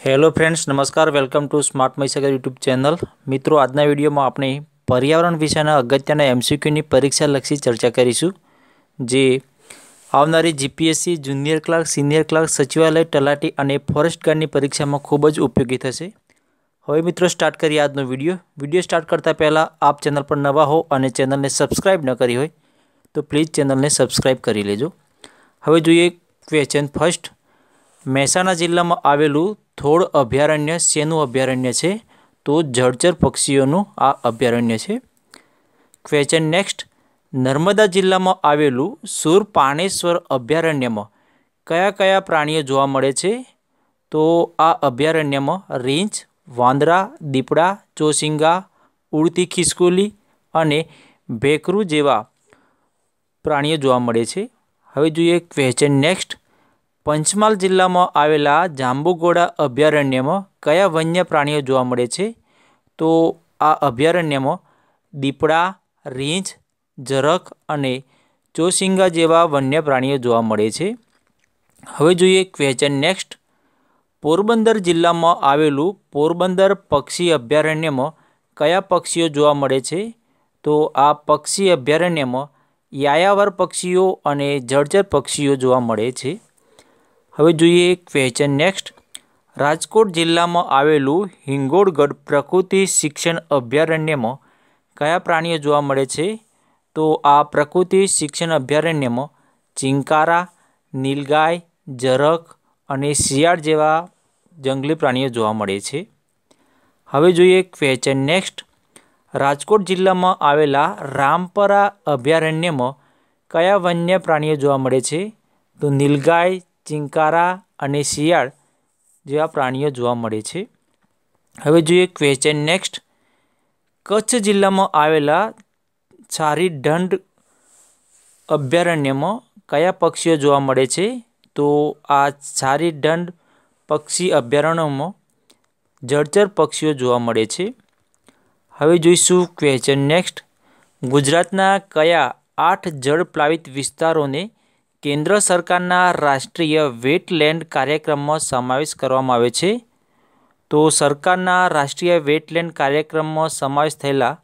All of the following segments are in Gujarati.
હેલો ફ્રેન્ડ્સ નમસ્કાર વેલકમ ટુ સ્માર્ટ મૈસાગર યુટ્યુબ ચેનલ મિત્રો, આજના વિડીયોમાં આપણે પર્યાવરણ વિષયના અગત્યના એમસીક્યુની પરીક્ષાલક્ષી ચર્ચા કરીશું, જે આવનારી GPSC junior clerk senior clerk સચિવાલય, તલાટી અને ફોરેસ્ટ ગાર્ડની પરીક્ષામાં ખૂબ જ ઉપયોગી થશે. હવે મિત્રો સ્ટાર્ટ કરીએ આજનો વીડિયો. વીડિયો સ્ટાર્ટ કરતાં પહેલાં આપ ચેનલ પર નવા હો અને ચેનલને સબસ્ક્રાઈબ ન કરી હોય, તો પ્લીઝ ચેનલને સબસ્ક્રાઈબ કરી લેજો. હવે જોઈએ ક્વેશ્ચન ફર્સ્ટ મહેસાણા જિલ્લામાં આવેલું થોળ અભયારણ્ય, શેનું અભયારણ્ય છે? તો જળચર પક્ષીઓનું આ અભયારણ્ય છે. ક્વેશ્ચન નેક્સ્ટ નર્મદા જિલ્લામાં આવેલું સુર પાણેશ્વર અભયારણ્યમાં કયા કયા પ્રાણીઓ જોવા મળે છે? તો આ અભયારણ્યમાં રીંછ, વાંદરા, દીપડા, ચોસિંગા, ઉડતી ખિસકોલી અને ભેકરું જેવા પ્રાણીઓ જોવા મળે છે. હવે જોઈએ ક્વેશ્ચન નેક્સ્ટ પંચમહાલ જિલ્લામાં આવેલા જાંબુગોડા અભયારણ્યમાં કયા વન્ય પ્રાણીઓ જોવા મળે છે? તો આ અભયારણ્યમાં દીપડા, રીંછ ઝરખ અને ચોસિંગા જેવા વન્ય પ્રાણીઓ જોવા મળે છે. હવે જોઈએ ક્વેશ્ચન નેક્સ્ટ પોરબંદર જિલ્લામાં આવેલું પોરબંદર પક્ષી અભયારણ્યમાં કયા પક્ષીઓ જોવા મળે છે? તો આ પક્ષી અભયારણ્યમાં યાયાવર પક્ષીઓ અને જળચર પક્ષીઓ જોવા મળે છે. હવે જોઈએ ક્વેશ્ચન નેક્સ્ટ રાજકોટ જિલ્લામાં આવેલું હિંગોળગઢ પ્રકૃતિ શિક્ષણ અભયારણ્યમાં કયા પ્રાણીઓ જોવા મળે છે? તો આ પ્રકૃતિ શિક્ષણ અભયારણ્યમાં ચિંકારા, નીલગાય, જરખ અને શિયાળ જેવા જંગલી પ્રાણીઓ જોવા મળે છે. હવે જોઈએ ક્વેશ્ચન નેક્સ્ટ રાજકોટ જિલ્લામાં આવેલા રામપરા અભયારણ્યમાં કયા વન્ય પ્રાણીઓ જોવા મળે છે? તો નીલગાય ચિંકારા અને શિયાળ જેવા પ્રાણીઓ જોવા મળે છે. હવે જોઈએ ક્વેશ્ચન નેક્સ્ટ કચ્છ જિલ્લામાં આવેલા છારી દંડ અભયારણ્યમાં કયા પક્ષીઓ જોવા મળે છે? તો આ છારી દંડ પક્ષી અભયારણ્યમાં જળચર પક્ષીઓ જોવા મળે છે. હવે જોઈશું ક્વેશ્ચન નેક્સ્ટ ગુજરાતના કયા આઠ જળપ્લાવિત વિસ્તારોને કેન્દ્ર સરકારના રાષ્ટ્રીય વેટલેન્ડ કાર્યક્રમમાં સમાવેશ કરવામાં આવે છે. તો સરકારના રાષ્ટ્રીય વેટલેન્ડ કાર્યક્રમમાં સમાવેશ થયેલા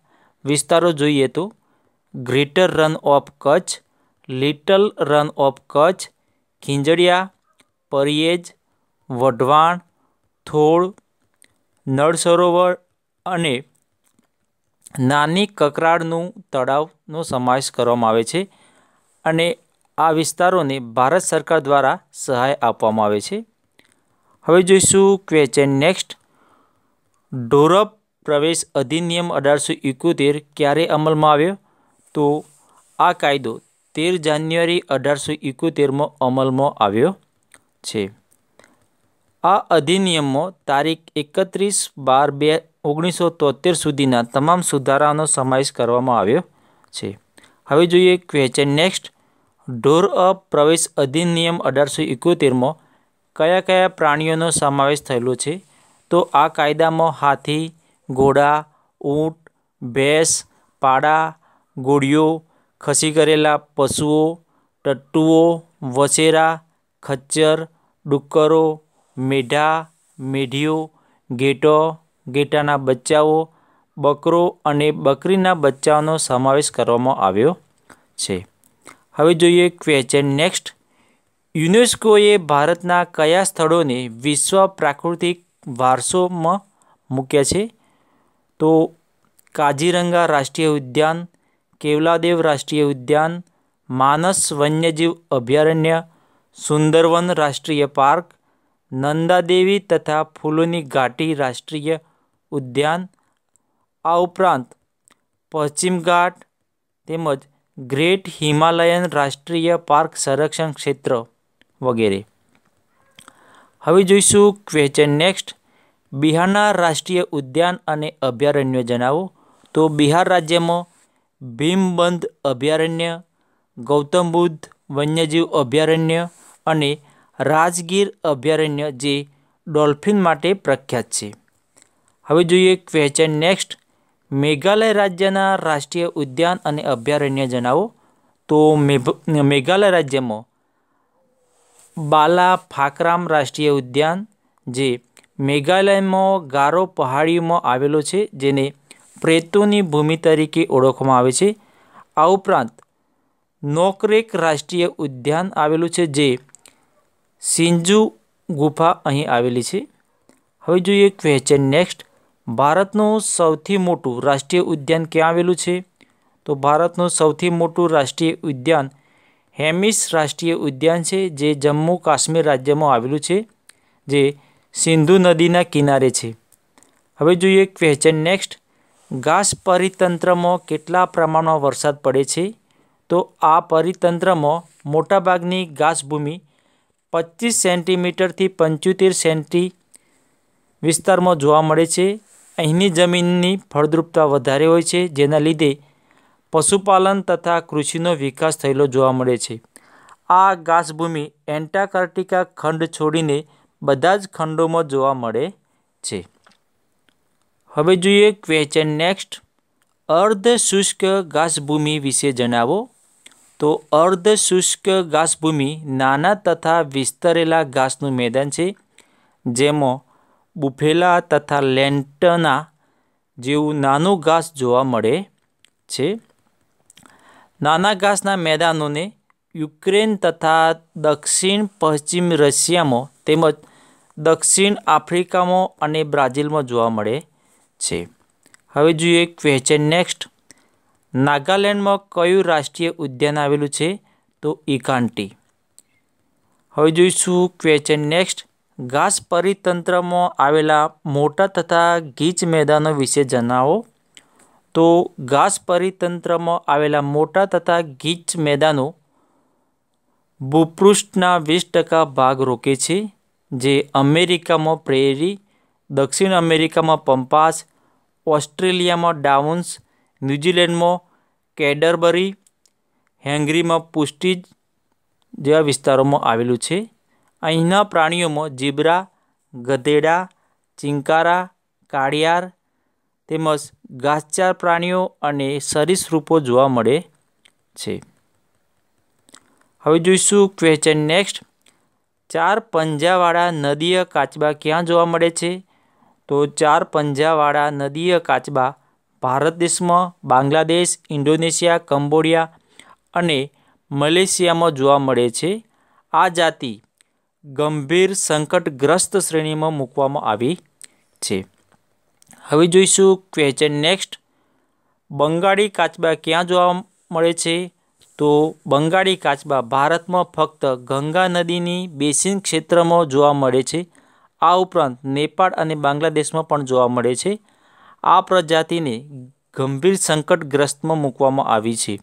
વિસ્તારો જોઈએ તો greater Rann of Kutch, little Rann of Kutch, Khinjadiya, Pariyej, Wadhwan, Thol Nal સરોવર અને નાની કકરાળનું તળાવનો સમાવેશ કરવામાં આવે છે. અને આ વિસ્તારોને ભારત સરકાર દ્વારા સહાય આપવામાં આવે છે. હવે જોઈશું ક્વેશ્ચન નેક્સ્ટ. ઢોરપ પ્રવેશ અધિનિયમ અઢારસો એકોતેર ક્યારે અમલમાં આવ્યો? તો આ કાયદો તેર જાન્યુઆરી અઢારસો એકોતેરમાં અમલમાં આવ્યો છે. આ અધિનિયમમાં તારીખ એકત્રીસ બાર બે ઓગણીસો તોતેર સુધીના તમામ સુધારાનો સમાવેશ કરવામાં આવ્યો છે. હવે જોઈએ ક્વેશ્ચન નેક્સ્ટ. ઢોર અપ પ્રવેશ અધિનિયમ અઢારસો એકોતેરમાં કયા કયા પ્રાણીઓનો સમાવેશ થયેલો છે? તો આ કાયદામાં હાથી, ઘોડા, ઊંટ, ભેંસ, પાડા, ગોળીઓ, ખસી કરેલા પશુઓ, ટટ્ટુઓ, વસેરા, ખચ્ચર, ડુક્કરો, મેઢા, મેઢીઓ, ઘેટો, ઘેટાના બચ્ચાઓ, બકરો અને બકરીના બચ્ચાઓનો સમાવેશ કરવામાં આવ્યો છે. હવે જોઈએ ક્વેશ્ચન નેક્સ્ટ યુનેસ્કોએ ભારતના કયા સ્થળોને વિશ્વ પ્રાકૃતિક વારસોમાં મૂક્યા છે? તો કાજીરંગા રાષ્ટ્રીય ઉદ્યાન, કેવલાદેવ રાષ્ટ્રીય ઉદ્યાન, માનસ વન્યજીવ અભયારણ્ય, સુંદરવન રાષ્ટ્રીય પાર્ક, નંદાદેવી તથા ફૂલોની ઘાટી રાષ્ટ્રીય ઉદ્યાન. આ ઉપરાંત પશ્ચિમ ઘાટ તેમજ ગ્રેટ હિમાલયન રાષ્ટ્રીય પાર્ક સંરક્ષણ ક્ષેત્ર વગેરે. હવે જોઈશું ક્વેશ્ચન નેક્સ્ટ બિહારના રાષ્ટ્રીય ઉદ્યાન અને અભયારણ્ય જણાવો. તો બિહાર રાજ્યમાં ભીમબંધ અભયારણ્ય, ગૌતમ બુદ્ધ વન્યજીવ અભયારણ્ય અને રાજગીર અભયારણ્ય જે ડોલ્ફિન માટે પ્રખ્યાત છે. હવે જોઈએ ક્વેશ્ચન નેક્સ્ટ મેઘાલય રાજ્યના રાષ્ટ્રીય ઉદ્યાન અને અભયારણ્ય જણાવો. તો મેઘાલય રાજ્યમાં બાલા ફાકરામ રાષ્ટ્રીય ઉદ્યાન, જે મેઘાલયમાં ગારો પહાડીઓમાં આવેલો છે, જેને પ્રેતોની ભૂમિ તરીકે ઓળખવામાં આવે છે. આ ઉપરાંત નોકરેક રાષ્ટ્રીય ઉદ્યાન આવેલું છે, જે સિંજુ ગુફા અહીં આવેલી છે. હવે જોઈએ ક્વેશ્ચન નેક્સ્ટ ભારતનું સૌથી મોટું રાષ્ટ્રીય ઉદ્યાન ક્યાં આવેલું છે? તો ભારતનું સૌથી મોટું રાષ્ટ્રીય ઉદ્યાન હેમિસ રાષ્ટ્રીય ઉદ્યાન છે, જે જમ્મુ કાશ્મીર રાજ્યમાં આવેલું છે, જે સિંધુ નદીના કિનારે છે. હવે જોઈએ ક્વેશ્ચન નેક્સ્ટ ઘાસ પરિતંત્રમાં કેટલા પ્રમાણમાં વરસાદ પડે છે? તો આ પરિતંત્રમાં મોટાભાગની ઘાસભૂમિ પચીસ સેન્ટીમીટરથી પંચોતેર સેન્ટી વિસ્તારમાં જોવા મળે છે. અહીંની જમીનની ફળદ્રુપતા વધારે હોય છે, જેના લીધે પશુપાલન તથા કૃષિનો વિકાસ થયેલો જોવા મળે છે. આ ઘાસભૂમિ એન્ટાર્કટિકા ખંડ છોડીને બધા જ ખંડોમાં જોવા મળે છે. હવે જોઈએ ક્વેશ્ચન નેક્સ્ટ અર્ધ શુષ્ક ઘાસભૂમિ વિશે જણાવો. તો અર્ધ શુષ્ક ઘાસભૂમિ નાના તથા વિસ્તરેલા ઘાસનું મેદાન છે, જેમાં બુફેલા તથા લેન્ટના જેવું નાનું ઘાસ જોવા મળે છે. નાના ઘાસના મેદાનોને યુક્રેન તથા દક્ષિણ પશ્ચિમ રશિયામાં તેમજ દક્ષિણ આફ્રિકામાં અને બ્રાઝિલમાં જોવા મળે છે. હવે જોઈએ ક્વેશ્ચન નેક્સ્ટ નાગાલેન્ડમાં કયું રાષ્ટ્રીય ઉદ્યાન આવેલું છે? તો ઇકાન્ટી હવે જોઈશું ક્વેશ્ચન નેક્સ્ટ ઘાસ પરિતંત્રમાં આવેલા મોટા તથા ગીચ મેદાનો વિશે જણાવો. તો ઘાસ પરિતંત્રમાં આવેલા મોટા તથા ગીચ મેદાનો ભૂપૃષ્ઠના વીસ ટકા ભાગ રોકે છે, જે અમેરિકામાં પ્રેરી, દક્ષિણ અમેરિકામાં પંપાસ, ઓસ્ટ્રેલિયામાં ડાઉન્સ, ન્યૂઝીલેન્ડમાં કેડરબરી, હેંગરીમાં પુષ્ટિજ જેવા વિસ્તારોમાં આવેલું છે. અહીંના પ્રાણીઓમાં જીબ્રા ગધેડા, ચિંકારા, કાળિયાર તેમજ ઘાસચાર પ્રાણીઓ અને સરીસૃપો જોવા મળે છે. હવે જોઈશું ક્વેશ્ચન નેક્સ્ટ ચાર પંજાવાળા નદીય કાચબા ક્યાં જોવા મળે છે? તો ચાર પંજાવાળા નદીય કાચબા ભારત દેશમાં, બાંગ્લાદેશ, ઇન્ડોનેશિયા, કંબોડિયા અને મલેશિયામાં જોવા મળે છે. આ જાતિ ગંભીર સંકટગ્રસ્ત શ્રેણીમાં મૂકવામાં આવી છે. હવે જોઈશું ક્વેશ્ચન નેક્સ્ટ બંગાળી કાચબા ક્યાં જોવા મળે છે? તો બંગાળી કાચબા ભારતમાં ફક્ત ગંગા નદીની બેસિન ક્ષેત્રમાં જોવા મળે છે. આ ઉપરાંત નેપાળ અને બાંગ્લાદેશમાં પણ જોવા મળે છે. આ પ્રજાતિને ગંભીર સંકટગ્રસ્તમાં મૂકવામાં આવી છે.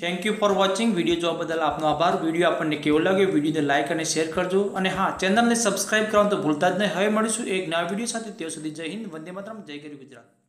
Thank you for watching video જોવા બદલ આપનો આભાર. વીડિયો આપણને કેવો લાગ્યો, વિડીયોને લાઇક અને શેર કરજો. અને હા ચેનલને સબસ્ક્રાઇબ કરવાનું તો ભૂલતા જ નહીં. હવે મળીશું એક નવા વીડિયો સાથે. ત્યાં સુધી જય હિન્દ. વંદે માતરમ. જય ગરી ગુજરાત.